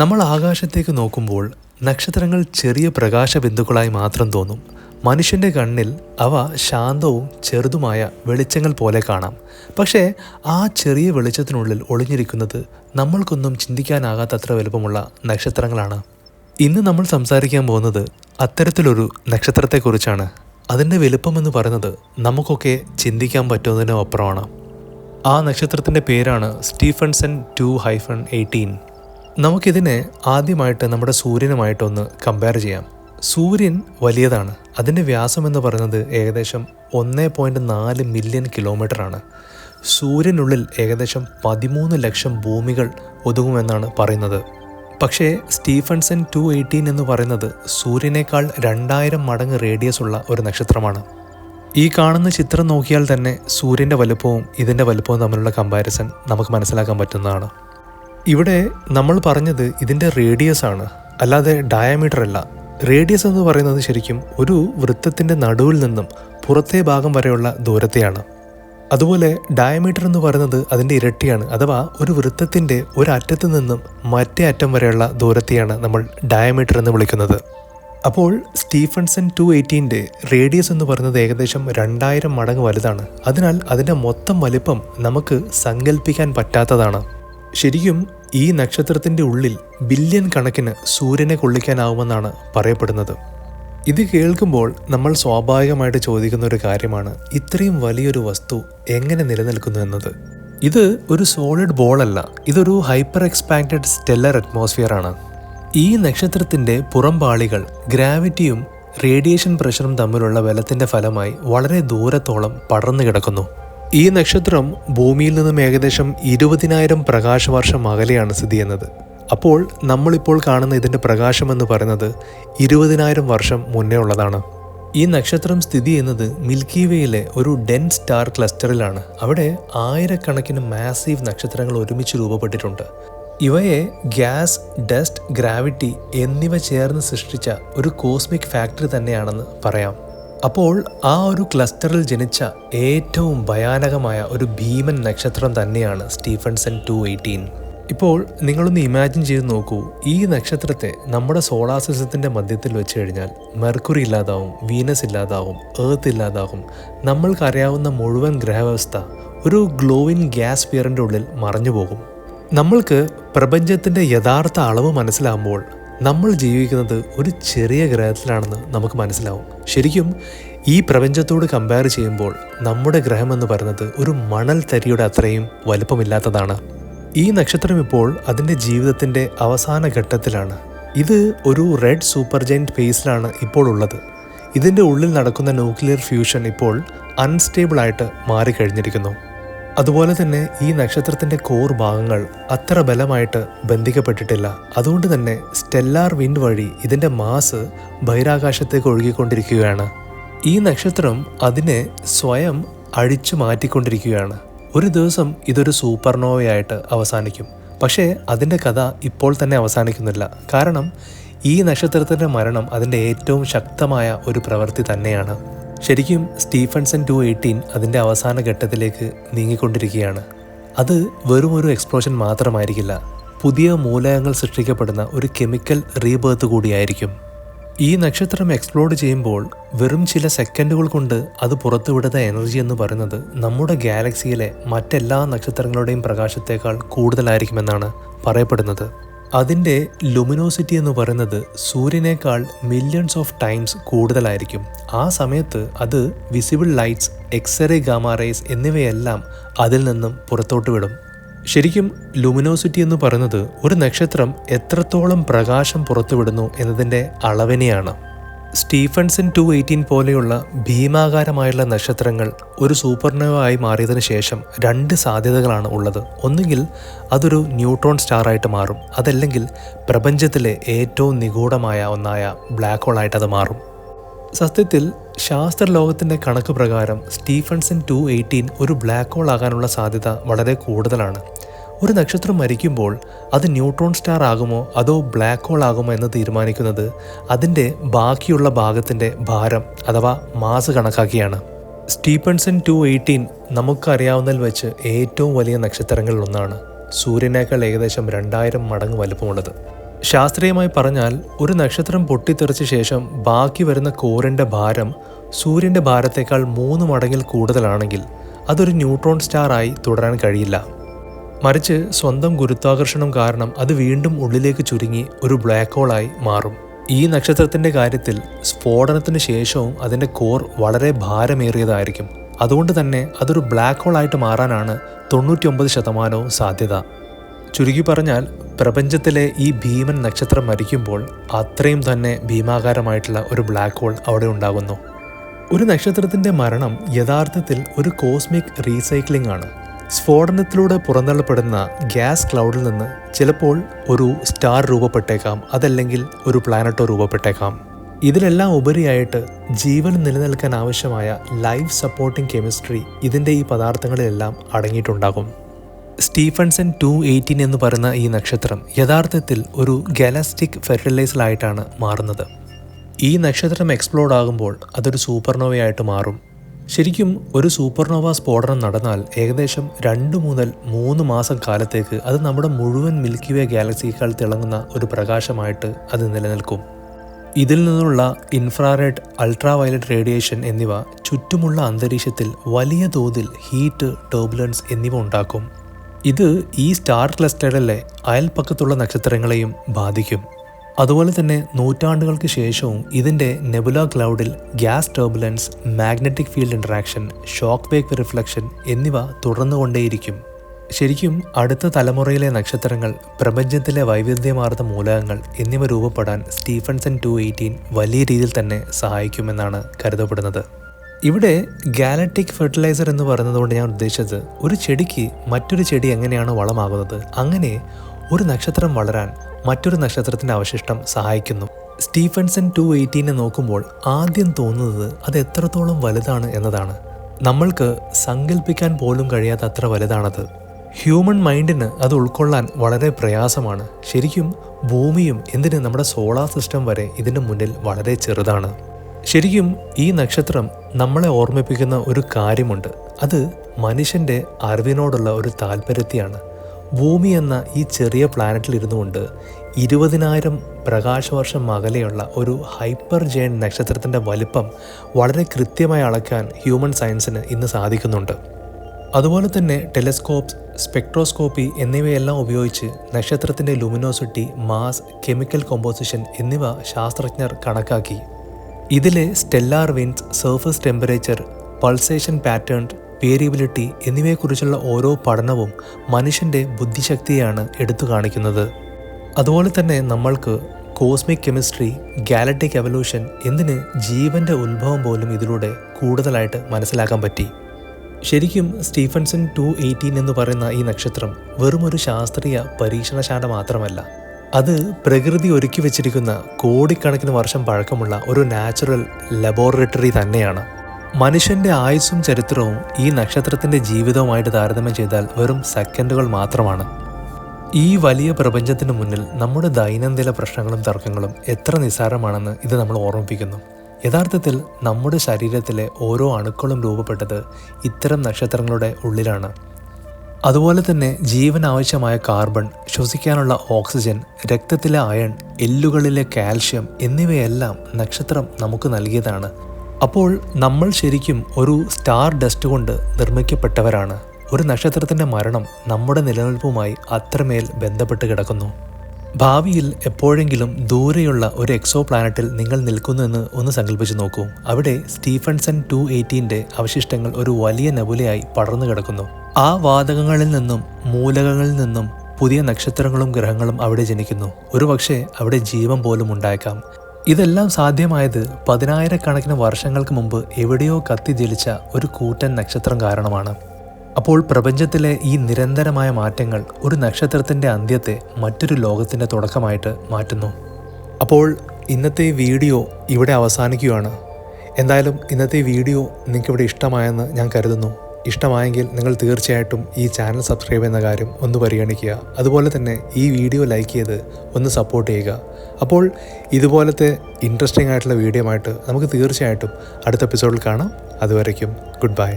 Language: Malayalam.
നമ്മൾ ആകാശത്തേക്ക് നോക്കുമ്പോൾ നക്ഷത്രങ്ങൾ ചെറിയ പ്രകാശ ബിന്ദുക്കളായി മാത്രം തോന്നും. മനുഷ്യന്റെ കണ്ണിൽ അവ ശാന്തവും ചെറുതുമായ വെളിച്ചങ്ങൾ പോലെ കാണാം. പക്ഷേ ആ ചെറിയ വെളിച്ചത്തിനുള്ളിൽ ഒളിഞ്ഞിരിക്കുന്നത് നമ്മൾക്കൊന്നും ചിന്തിക്കാനാകാത്തത്ര വലുപ്പമുള്ള നക്ഷത്രങ്ങളാണ്. ഇന്ന് നമ്മൾ സംസാരിക്കാൻ പോകുന്നത് അത്തരത്തിലൊരു നക്ഷത്രത്തെക്കുറിച്ചാണ്. അതിന്റെ വലുപ്പമെന്ന് പറയുന്നത് നമുക്കൊക്കെ ചിന്തിക്കാൻ പറ്റുന്നതിനും അപ്പുറമാണ്. ആ നക്ഷത്രത്തിന്റെ പേരാണ് സ്റ്റീഫൻസൺ ടു ഹൈഫൺ എയ്റ്റീൻ. നമുക്കിതിനെ ആദ്യമായിട്ട് നമ്മുടെ സൂര്യനുമായിട്ടൊന്ന് കമ്പയർ ചെയ്യാം. സൂര്യൻ വലിയതാണ്. അതിന്റെ വ്യാസം എന്ന് പറയുന്നത് ഏകദേശം ഒന്ന് പോയിന്റ് നാല് മില്യൺ കിലോമീറ്റർ ആണ്. സൂര്യനുള്ളിൽ ഏകദേശം പതിമൂന്ന് ലക്ഷം ഭൂമികൾ ഒതുങ്ങുമെന്നാണ് പറയുന്നത്. പക്ഷേ സ്റ്റീഫൻസൺ ടു എയ്റ്റീൻ എന്ന് പറയുന്നത് സൂര്യനേക്കാൾ രണ്ടായിരം മടങ്ങ് റേഡിയസ് ഉള്ള ഒരു നക്ഷത്രമാണ്. ഈ കാണുന്ന ചിത്രം നോക്കിയാൽ തന്നെ സൂര്യന്റെ വലുപ്പവും ഇതിന്റെ വലുപ്പവും തമ്മിലുള്ള കമ്പാരിസൺ നമുക്ക് മനസ്സിലാക്കാൻ പറ്റുന്നതാണ്. ഇവിടെ നമ്മൾ പറഞ്ഞത് ഇതിന്റെ റേഡിയസ് ആണ്. അല്ലാതെ ഡയമീറ്റർ അല്ല. റേഡിയസ് എന്ന് പറയുന്നത് ശരിക്കും ഒരു വൃത്തത്തിന്റെ നടുവിൽ നിന്നും പുറത്തെ ഭാഗം വരെയുള്ള ദൂരത്തെയാണ്. അതുപോലെ ഡയമീറ്റർ എന്ന് പറയുന്നത് അതിന്റെ ഇരട്ടിയാണ് അഥവാ ഒരു വൃത്തത്തിന്റെ ഒരറ്റത്ത് നിന്നും മറ്റേ അറ്റം വരെയുള്ള ദൂരത്തെയാണ് നമ്മൾ ഡയമീറ്റർ എന്ന് വിളിക്കുന്നത്. അപ്പോൾ സ്റ്റീഫൻസൺ ടു എയ്റ്റീന്റെ റേഡിയസ് എന്ന് പറയുന്നത് ഏകദേശം രണ്ടായിരം മടങ്ങ് വലുതാണ്. അതിനാൽ അതിന്റെ മൊത്തം വലിപ്പം നമുക്ക് സങ്കല്പിക്കാൻ പറ്റാത്തതാണ്. ശരിക്കും ഈ നക്ഷത്രത്തിന്റെ ഉള്ളിൽ ബില്യൺ കണക്കിന് സൂര്യനെ കൊള്ളിക്കാനാവുമെന്നാണ് പറയപ്പെടുന്നത്. ഇത് കേൾക്കുമ്പോൾ നമ്മൾ സ്വാഭാവികമായിട്ട് ചോദിക്കുന്ന ഒരു കാര്യമാണ് ഇത്രയും വലിയൊരു വസ്തു എങ്ങനെ നിലനിൽക്കുന്നു എന്നത്. ഇത് ഒരു സോളിഡ് ബോളല്ല ഇതൊരു ഹൈപ്പർ എക്സ്പാൻഡഡ് സ്റ്റെല്ലർ അറ്റ്മോസ്ഫിയർ ആണ്. ഈ നക്ഷത്രത്തിന്റെ പുറംപാളികൾ ഗ്രാവിറ്റിയും റേഡിയേഷൻ പ്രഷറും തമ്മിലുള്ള ബലത്തിന്റെ ഫലമായി വളരെ ദൂരത്തോളം പടർന്നു കിടക്കുന്നു. ഈ നക്ഷത്രം ഭൂമിയിൽ നിന്നും ഏകദേശം ഇരുപതിനായിരം പ്രകാശവർഷം അകലെയാണ് സ്ഥിതി ചെയ്യുന്നത്. അപ്പോൾ നമ്മളിപ്പോൾ കാണുന്ന ഇതിന്റെ പ്രകാശം എന്ന് പറയുന്നത് ഇരുപതിനായിരം വർഷം മുന്നേ ഉള്ളതാണ്. ഈ നക്ഷത്രം സ്ഥിതി ചെയ്യുന്നത് മിൽക്കി വേയിലെ ഒരു ഡെൻ സ്റ്റാർ ക്ലസ്റ്ററിലാണ്. അവിടെ ആയിരക്കണക്കിന് മാസീവ് നക്ഷത്രങ്ങൾ ഒരുമിച്ച് രൂപപ്പെട്ടിട്ടുണ്ട്. ഇവയെ ഗ്യാസ് ഡസ്റ്റ് ഗ്രാവിറ്റി എന്നിവ ചേർന്ന് സൃഷ്ടിച്ച ഒരു കോസ്മിക് ഫാക്ടറി തന്നെയാണെന്ന് പറയാം. അപ്പോൾ ആ ഒരു ക്ലസ്റ്ററിൽ ജനിച്ച ഏറ്റവും ഭയാനകമായ ഒരു ഭീമൻ നക്ഷത്രം തന്നെയാണ് സ്റ്റീഫൻസൺ ടു എയ്റ്റീൻ. ഇപ്പോൾ നിങ്ങളൊന്ന് ഇമാജിൻ ചെയ്ത് നോക്കൂ. ഈ നക്ഷത്രത്തെ നമ്മുടെ സോളാർ സിസ്റ്റത്തിന്റെ മധ്യത്തിൽ വെച്ച് കഴിഞ്ഞാൽ മെർക്കുറി ഇല്ലാതാവും വീനസ് ഇല്ലാതാവും ഏർത്ത് ഇല്ലാതാവും. നമ്മൾക്കറിയാവുന്ന മുഴുവൻ ഗ്രഹവ്യവസ്ഥ ഒരു ഗ്ലോവിൻ ഗ്യാസ് പിയറിന്റെ ഉള്ളിൽ മറഞ്ഞു പോകും നമ്മൾക്ക് പ്രപഞ്ചത്തിന്റെ യഥാർത്ഥ അളവ് മനസ്സിലാകുമ്പോൾ നമ്മൾ ജീവിക്കുന്നത് ഒരു ചെറിയ ഗ്രഹത്തിലാണെന്ന് നമുക്ക് മനസ്സിലാവും. ശരിക്കും ഈ പ്രപഞ്ചത്തോട് കമ്പയർ ചെയ്യുമ്പോൾ നമ്മുടെ ഗ്രഹം എന്ന് പറയുന്നത് ഒരു മണൽ തരിയുടെ അത്രയും വലുപ്പമില്ലാത്തതാണ്. ഈ നക്ഷത്രം ഇപ്പോൾ അതിന്റെ ജീവിതത്തിന്റെ അവസാന ഘട്ടത്തിലാണ്. ഇത് ഒരു റെഡ് സൂപ്പർ ജൈന്റ് ഫേസിലാണ് ഇപ്പോൾ ഉള്ളത്. ഇതിന്റെ ഉള്ളിൽ നടക്കുന്ന ന്യൂക്ലിയർ ഫ്യൂഷൻ ഇപ്പോൾ അൺസ്റ്റേബിളായിട്ട് മാറിക്കഴിഞ്ഞിരിക്കുന്നു. അതുപോലെ തന്നെ ഈ നക്ഷത്രത്തിന്റെ കോർ ഭാഗങ്ങൾ അത്ര ബലമായിട്ട് ബന്ധിക്കപ്പെട്ടിട്ടില്ല. അതുകൊണ്ട് തന്നെ സ്റ്റെല്ലാർ വിൻഡ് വഴി ഇതിന്റെ മാസ് ബഹിരാകാശത്തേക്ക് ഒഴുകിക്കൊണ്ടിരിക്കുകയാണ്. ഈ നക്ഷത്രം അതിനെ സ്വയം അഴിച്ചു മാറ്റിക്കൊണ്ടിരിക്കുകയാണ്. ഒരു ദിവസം ഇതൊരു സൂപ്പർനോവയായിട്ട് അവസാനിക്കും. പക്ഷേ അതിന്റെ കഥ ഇപ്പോൾ തന്നെ അവസാനിക്കുന്നില്ല. കാരണം ഈ നക്ഷത്രത്തിന്റെ മരണം അതിന്റെ ഏറ്റവും ശക്തമായ ഒരു പ്രവൃത്തി തന്നെയാണ്. ശരിക്കും സ്റ്റീഫൻസൺ ടു എയ്റ്റീൻ അതിന്റെ അവസാന ഘട്ടത്തിലേക്ക് നീങ്ങിക്കൊണ്ടിരിക്കുകയാണ്. അത് വെറും ഒരു എക്സ്പ്ലോഷൻ മാത്രമായിരിക്കില്ല പുതിയ മൂലകങ്ങൾ സൃഷ്ടിക്കപ്പെടുന്ന ഒരു കെമിക്കൽ റീബേർത്ത് കൂടിയായിരിക്കും. ഈ നക്ഷത്രം എക്സ്പ്ലോഡ് ചെയ്യുമ്പോൾ വെറും ചില സെക്കൻഡുകൾ കൊണ്ട് അത് പുറത്തുവിടുന്ന എനർജി എന്ന് പറയുന്നത് നമ്മുടെ ഗാലക്സിയിലെ മറ്റെല്ലാ നക്ഷത്രങ്ങളുടെയും പ്രകാശത്തേക്കാൾ കൂടുതലായിരിക്കുമെന്നാണ് പറയപ്പെടുന്നത്. അതിന്റെ ലുമിനോസിറ്റി എന്ന് പറയുന്നത് സൂര്യനേക്കാൾ മില്യൺസ് ഓഫ് ടൈംസ് കൂടുതലായിരിക്കും. ആ സമയത്ത് അത് വിസിബിൾ ലൈറ്റ്സ് എക്സ്റേ ഗാമാറേസ് എന്നിവയെല്ലാം അതിൽ നിന്നും പുറത്തോട്ട് വിടും. ശരിക്കും ലുമിനോസിറ്റി എന്ന് പറയുന്നത് ഒരു നക്ഷത്രം എത്രത്തോളം പ്രകാശം പുറത്തുവിടുന്നു എന്നതിന്റെ അളവിനെയാണ്. സ്റ്റീഫൻസൺ ടു എയ്റ്റീൻ പോലെയുള്ള ഭീമാകാരമായുള്ള നക്ഷത്രങ്ങൾ ഒരു സൂപ്പർനോവ ആയി മാറിയതിനു ശേഷം രണ്ട് സാധ്യതകളാണ് ഉള്ളത്. ഒന്നുകിൽ അതൊരു ന്യൂട്രോൺ സ്റ്റാർ ആയിട്ട് മാറും അതല്ലെങ്കിൽ പ്രപഞ്ചത്തിലെ ഏറ്റവും നിഗൂഢമായ ഒന്നായ ബ്ലാക്ക് ഹോൾ ആയിട്ട് അത് മാറും. സത്യത്തിൽ ശാസ്ത്രലോകത്തിന്റെ കണക്ക് പ്രകാരം സ്റ്റീഫൻസൺ ടു എയ്റ്റീൻ ഒരു ബ്ലാക്ക് ഹോൾ ആകാനുള്ള സാധ്യത വളരെ കൂടുതലാണ്. ഒരു നക്ഷത്രം മരിക്കുമ്പോൾ അത് ന്യൂട്രോൺ സ്റ്റാർ ആകുമോ അതോ ബ്ലാക്ക് ഹോൾ ആകുമോ എന്ന് തീരുമാനിക്കുന്നത് അതിന്റെ ബാക്കിയുള്ള ഭാഗത്തിന്റെ ഭാരം അഥവാ മാസ് കണക്കാക്കിയാണ്. സ്റ്റീപ്പൻസൺ ടു എയ്റ്റീൻ നമുക്കറിയാവുന്നതിൽ വെച്ച് ഏറ്റവും വലിയ നക്ഷത്രങ്ങളിൽ ഒന്നാണ്. സൂര്യനേക്കാൾ ഏകദേശം രണ്ടായിരം മടങ്ങ് വലുപ്പമുള്ളത്. ശാസ്ത്രീയമായി പറഞ്ഞാൽ ഒരു നക്ഷത്രം പൊട്ടിത്തെറിച്ച ശേഷം ബാക്കി വരുന്ന കോറിന്റെ ഭാരം സൂര്യന്റെ ഭാരത്തേക്കാൾ മൂന്ന് മടങ്ങിൽ കൂടുതലാണെങ്കിൽ അതൊരു ന്യൂട്രോൺ സ്റ്റാർ ആയി തുടരാൻ കഴിയില്ല. മറിച്ച് സ്വന്തം ഗുരുത്വാകർഷണം കാരണം അത് വീണ്ടും ഉള്ളിലേക്ക് ചുരുങ്ങി ഒരു ബ്ലാക്ക് ഹോളായി മാറും. ഈ നക്ഷത്രത്തിന്റെ കാര്യത്തിൽ സ്ഫോടനത്തിന് ശേഷവും അതിന്റെ കോർ വളരെ ഭാരമേറിയതായിരിക്കും. അതുകൊണ്ട് തന്നെ അതൊരു ബ്ലാക്ക് ഹോളായിട്ട് മാറാനാണ് തൊണ്ണൂറ്റിയൊമ്പത് ശതമാനവും സാധ്യത. ചുരുക്കി പറഞ്ഞാൽ പ്രപഞ്ചത്തിലെ ഈ ഭീമൻ നക്ഷത്രം മരിക്കുമ്പോൾ അത്രയും തന്നെ ഭീമാകാരമായിട്ടുള്ള ഒരു ബ്ലാക്ക് ഹോൾ അവിടെ ഉണ്ടാകുന്നു. ഒരു നക്ഷത്രത്തിന്റെ മരണം യഥാർത്ഥത്തിൽ ഒരു കോസ്മിക് റീസൈക്ലിംഗ് ആണ്. സ്ഫോടനത്തിലൂടെ പുറന്തള്ളപ്പെടുന്ന ഗ്യാസ് ക്ലൗഡിൽ നിന്ന് ചിലപ്പോൾ ഒരു സ്റ്റാർ രൂപപ്പെട്ടേക്കാം അതല്ലെങ്കിൽ ഒരു പ്ലാനറ്റോ രൂപപ്പെട്ടേക്കാം. ഇതിലെല്ലാം ഉപരിയായിട്ട് ജീവൻ നിലനിൽക്കാൻ ആവശ്യമായ ലൈഫ് സപ്പോർട്ടിംഗ് കെമിസ്ട്രി ഇതിന്റെ ഈ പദാർത്ഥങ്ങളിലെല്ലാം അടങ്ങിയിട്ടുണ്ടാകും. സ്റ്റീഫൻസൺ ടു എയ്റ്റീൻ എന്ന് പറയുന്ന ഈ നക്ഷത്രം യഥാർത്ഥത്തിൽ ഒരു ഗാലസ്റ്റിക് ഫെർട്ടിലൈസറായിട്ടാണ് മാറുന്നത്. ഈ നക്ഷത്രം എക്സ്പ്ലോർഡ് ആകുമ്പോൾ അതൊരു സൂപ്പർനോവയായിട്ട് മാറും. ശരിക്കും ഒരു സൂപ്പർനോവ സ്ഫോടനം നടന്നാൽ ഏകദേശം രണ്ട് മുതൽ മൂന്ന് മാസം കാലത്തേക്ക് അത് നമ്മുടെ മുഴുവൻ മിൽക്കി വേ ഗാലക്സിയേക്കാൾ തിളങ്ങുന്ന ഒരു പ്രകാശമായിട്ട് അത് നിലനിൽക്കും. ഇതിൽ നിന്നുള്ള ഇൻഫ്രാറെഡ് അൾട്രാ വയലറ്റ് റേഡിയേഷൻ എന്നിവ ചുറ്റുമുള്ള അന്തരീക്ഷത്തിൽ വലിയ തോതിൽ ഹീറ്റ് ടർബുലൻസ് എന്നിവ ഉണ്ടാക്കും. ഇത് ഈ സ്റ്റാർ ക്ലസ്റ്ററിലെ അയൽപ്പക്കത്തുള്ള നക്ഷത്രങ്ങളെയും ബാധിക്കും. അതുപോലെ തന്നെ നൂറ്റാണ്ടുകൾക്ക് ശേഷവും ഇതിന്റെ nebula ക്ലൗഡിൽ gas turbulence magnetic field interaction shock wake reflection എന്നിവ തുടർന്നുകൊണ്ടേയിരിക്കും. ശരിക്കും അടുത്ത തലമുറയിലെ നക്ഷത്രങ്ങൾ പ്രപഞ്ചത്തിലെ വൈവിധ്യമാർന്ന മൂലകങ്ങൾ എന്നിവ രൂപപ്പെടാൻ സ്റ്റീഫൻസൺ ടു എയ്റ്റീൻ വലിയ രീതിയിൽ തന്നെ സഹായിക്കുമെന്നാണ് കരുതപ്പെടുന്നത്. ഇവിടെ ഗാലക്റ്റിക് ഫെർട്ടിലൈസർ എന്ന് പറയുന്നതുകൊണ്ട് ഞാൻ ഉദ്ദേശിച്ചത് ഒരു ചെടിക്ക് മറ്റൊരു ചെടി എങ്ങനെയാണ് വളമാകുന്നത്? അങ്ങനെ ഒരു നക്ഷത്രം വളരാൻ മറ്റൊരു നക്ഷത്രത്തിന്റെ അവശിഷ്ടം സഹായിക്കുന്നു. സ്റ്റീഫൻസൺ ടു എയ്റ്റീനെ നോക്കുമ്പോൾ ആദ്യം തോന്നുന്നത് അത് എത്രത്തോളം വലുതാണ് എന്നതാണ്. നമ്മൾക്ക് സങ്കല്പിക്കാൻ പോലും കഴിയാത്ത അത്ര വലുതാണത്. ഹ്യൂമൻ മൈൻഡിന് അത് ഉൾക്കൊള്ളാൻ വളരെ പ്രയാസമാണ്. ശരിക്കും ഭൂമിയും എന്തിന് നമ്മുടെ സോളാർ സിസ്റ്റം വരെ ഇതിന്റെ മുന്നിൽ വളരെ ചെറുതാണ്. ശരിക്കും ഈ നക്ഷത്രം നമ്മളെ ഓർമ്മിപ്പിക്കുന്ന ഒരു കാര്യമുണ്ട്. അത് മനുഷ്യന്റെ അറിവിനോടുള്ള ഒരു താല്പര്യത്തെയാണ്. ഭൂമി എന്ന ഈ ചെറിയ പ്ലാനറ്റിൽ ഇരുന്നു കൊണ്ട് ഇരുപതിനായിരം പ്രകാശവർഷം അകലെയുള്ള ഒരു ഹൈപ്പർ ജെയിൻ നക്ഷത്രത്തിന്റെ വലിപ്പം വളരെ കൃത്യമായി അളക്കാൻ ഹ്യൂമൻ സയൻസിന് ഇന്ന് സാധിക്കുന്നുണ്ട്. അതുപോലെ തന്നെ ടെലസ്കോപ്സ് സ്പെക്ട്രോസ്കോപ്പി എന്നിവയെല്ലാം ഉപയോഗിച്ച് നക്ഷത്രത്തിന്റെ ലുമിനോസിറ്റി മാസ് കെമിക്കൽ കോമ്പോസിഷൻ എന്നിവ ശാസ്ത്രജ്ഞർ കണക്കാക്കി. ഇതിലെ stellar winds surface temperature pulsation pattern variability എന്നിവയെക്കുറിച്ചുള്ള ഓരോ പഠനവും മനുഷ്യന്റെ ബുദ്ധിശക്തിയാണ് എടുത്തു കാണിക്കുന്നത്. അതുപോലെ തന്നെ നമ്മൾക്ക് കോസ്മിക് കെമിസ്ട്രി ഗാലറ്റിക് എവല്യൂഷൻ എന്തിന് ജീവന്റെ ഉത്ഭവം പോലും ഇതിലൂടെ കൂടുതലായിട്ട് മനസ്സിലാക്കാൻ പറ്റി. ശരിക്കും സ്റ്റീഫൻസൺ ടു എയ്റ്റീൻ എന്ന് പറയുന്ന ഈ നക്ഷത്രം വെറുമൊരു ശാസ്ത്രീയ പരീക്ഷണശാല മാത്രമല്ല. അത് പ്രകൃതി ഒരുക്കി വെച്ചിരിക്കുന്ന കോടിക്കണക്കിന് വർഷം പഴക്കമുള്ള ഒരു നാച്ചുറൽ ലബോറട്ടറി തന്നെയാണ്. മനുഷ്യന്റെ ആയുസ്സും ചരിത്രവും ഈ നക്ഷത്രത്തിന്റെ ജീവിതവുമായിട്ട് താരതമ്യം ചെയ്താൽ വെറും സെക്കൻഡുകൾ മാത്രമാണ്. ഈ വലിയ പ്രപഞ്ചത്തിന് മുന്നിൽ നമ്മുടെ ദൈനംദിന പ്രശ്നങ്ങളും തർക്കങ്ങളും എത്ര നിസ്സാരമാണെന്ന് ഇത് നമ്മൾ ഓർമ്മിപ്പിക്കുന്നു. യഥാർത്ഥത്തിൽ നമ്മുടെ ശരീരത്തിലെ ഓരോ അണുക്കളും രൂപപ്പെട്ടത് ഇത്തരം നക്ഷത്രങ്ങളുടെ ഉള്ളിലാണ്. അതുപോലെ തന്നെ ജീവനാവശ്യമായ കാർബൺ ശ്വസിക്കാനുള്ള ഓക്സിജൻ രക്തത്തിലെ അയൺ എല്ലുകളിലെ കാൽഷ്യം എന്നിവയെല്ലാം നക്ഷത്രം നമുക്ക് നൽകിയതാണ്. അപ്പോൾ നമ്മൾ ശരിക്കും ഒരു സ്റ്റാർ ഡസ്റ്റ് കൊണ്ട് നിർമ്മിക്കപ്പെട്ടവരാണ്. ഒരു നക്ഷത്രത്തിന്റെ മരണം നമ്മുടെ നിലനിൽപ്പുമായി അത്രമേൽ ബന്ധപ്പെട്ട് കിടക്കുന്നു. ഭാവിയിൽ എപ്പോഴെങ്കിലും ദൂരെയുള്ള ഒരു എക്സോ പ്ലാനറ്റിൽ നിങ്ങൾ നിൽക്കുന്നുവെന്ന് ഒന്ന് സങ്കല്പിച്ച് നോക്കൂ. അവിടെ സ്റ്റീഫൻസൺ ടു എയ്റ്റീന്റെ അവശിഷ്ടങ്ങൾ ഒരു വലിയ നബുലയായി പടർന്നു കിടക്കുന്നു. ആ വാതകങ്ങളിൽ നിന്നും മൂലകങ്ങളിൽ നിന്നും പുതിയ നക്ഷത്രങ്ങളും ഗ്രഹങ്ങളും അവിടെ ജനിക്കുന്നു. ഒരുപക്ഷെ അവിടെ ജീവൻ പോലും ഉണ്ടായേക്കാം. ഇതെല്ലാം സാധ്യമായത് പതിനായിരക്കണക്കിന് വർഷങ്ങൾക്ക് മുമ്പ് എവിടെയോ കത്തി ജലിച്ച ഒരു കൂറ്റൻ നക്ഷത്രം കാരണമാണ്. അപ്പോൾ പ്രപഞ്ചത്തിലെ ഈ നിരന്തരമായ മാറ്റങ്ങൾ ഒരു നക്ഷത്രത്തിന്റെ അന്ത്യത്തെ മറ്റൊരു ലോകത്തിന്റെ തുടക്കമായിട്ട് മാറ്റുന്നു. അപ്പോൾ ഇന്നത്തെ വീഡിയോ ഇവിടെ അവസാനിക്കുകയാണ്. എന്തായാലും ഇന്നത്തെ വീഡിയോ നിങ്ങൾക്കിവിടെ ഇഷ്ടമായെന്ന് ഞാൻ കരുതുന്നു. ഇഷ്ടമായെങ്കിൽ നിങ്ങൾ തീർച്ചയായിട്ടും ഈ ചാനൽ സബ്സ്ക്രൈബ് ചെയ്യുന്ന കാര്യം ഒന്ന് പരിഗണിക്കുക. അതുപോലെ തന്നെ ഈ വീഡിയോ ലൈക്ക് ചെയ്ത് ഒന്ന് സപ്പോർട്ട് ചെയ്യുക. അപ്പോൾ ഇതുപോലത്തെ ഇൻട്രസ്റ്റിംഗ് ആയിട്ടുള്ള വീഡിയോ ആയിട്ട് നമുക്ക് തീർച്ചയായിട്ടും അടുത്ത എപ്പിസോഡിൽ കാണാം. അതുവരയ്ക്കും ഗുഡ് ബൈ